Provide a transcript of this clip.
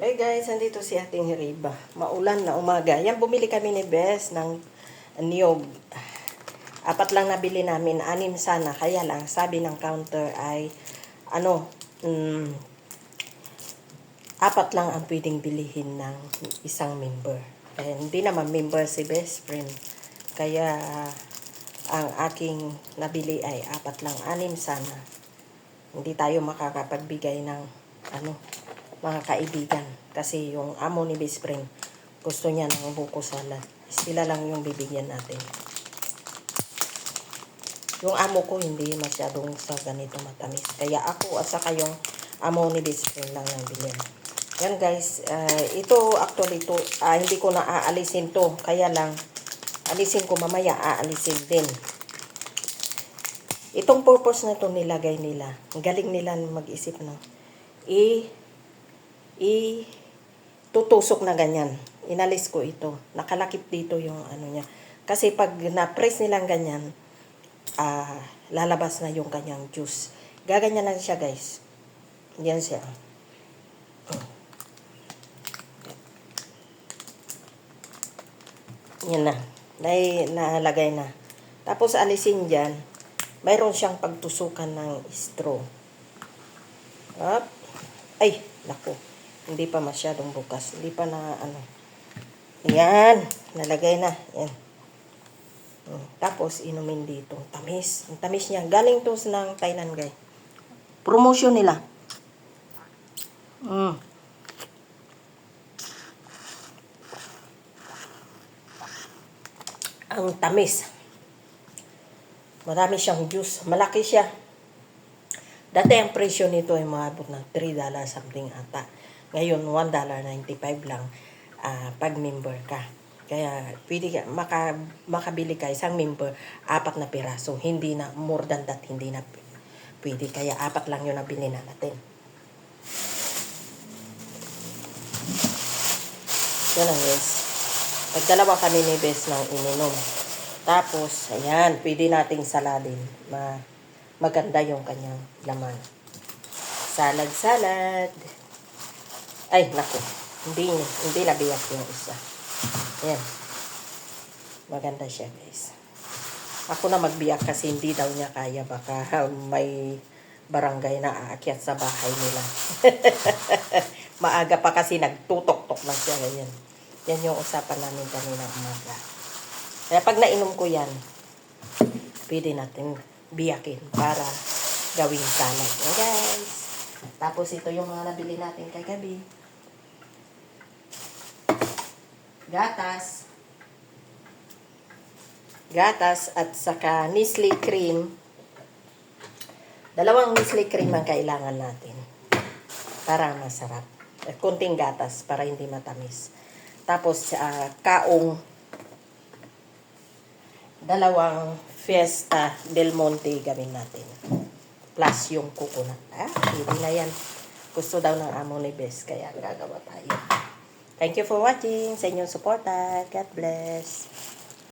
Hey guys, andito si ating Riba. Maulan na umaga. Yan, bumili kami ni Bes ng niyog. Apat lang nabili namin, anim sana. Kaya lang, sabi ng counter ay, ano, mm, apat lang ang pwedeng bilihin ng isang member. Kaya hindi naman member si best friend. Kaya, ang aking nabili ay apat lang, anim sana. Hindi tayo makakapagbigay ng, ano, mga kaibigan. Kasi yung amo ni best friend, gusto niya ng buko salad. Sila lang yung bibigyan natin. Yung amo ko hindi masyadong sa ganito matamis. Kaya ako at saka yung amo ni best friend lang yung bilhin. Yan guys, ah, ito actually ito, ah, hindi ko na aalisin to. Kaya lang, alisin ko mamaya, aalisin din. Itong purpose na to nilagay nila. Ang galing nila mag-isip no. I i tutusok na ganyan. Inalis ko ito. Nakalakip dito yung ano niya. Kasi pag na-press nilang ganyan, ah lalabas na yung kanyang juice. Gaganyan lang siya, guys. Yan siya. Yan na. Nay, nalagay na. Tapos alisin dyan. Mayroon siyang pagtusukan ng straw. Up. Ay, naku. Hindi pa masyadong bukas. Hindi pa na ano. Yan. Nalagay na. Yan. Mm, Tapos, inumin dito. Tamis. Ang tamis niya. Galing to ng Thailand, guys. Promotion nila. Mm. Ang tamis. Marami siyang juice. Malaki siya. Dati ang presyo nito ay maabot ng $3 something ata. Ngayon, $1.95 lang ah, pag member ka. Kaya pwede ka, maka, makabili ka isang member, apat na piraso. Hindi na, more than that, hindi na pwede. Kaya apat lang yun ang bilhin na natin. Yan ang yes. Nagdalawa kami ni Bes ng ininom. Tapos, ayan, pwede nating saladin. Ma maganda yung kanyang laman. Salad, salad. Ay, naku. Hindi, hindi nabiyak yung isa. Ayan. Maganda siya, guys. Ako na magbiyak kasi hindi daw niya kaya. Baka may barangay na aakyat sa bahay nila. Maaga pa kasi nagtutok-tok na siya. Ganyan. Yan yung usapan namin kanina umaga. Kaya pag nainom ko yan, pwede natin biyakin para gawing salad. Yan guys. Tapos ito yung mga nabili natin kagabi. Gatas. Gatas at saka Nestle cream. Dalawang Nestle cream ang kailangan natin para masarap. Kunting gatas para hindi matamis. Tapos ah, kaong dalawang Fiesta Del Monte gawin natin. Plus yung coconut. Ah, hindi na yan. Gusto daw ng amo ni Bes, kaya gagawa tayo. Thank you for watching. Sa inyong suporta. God bless.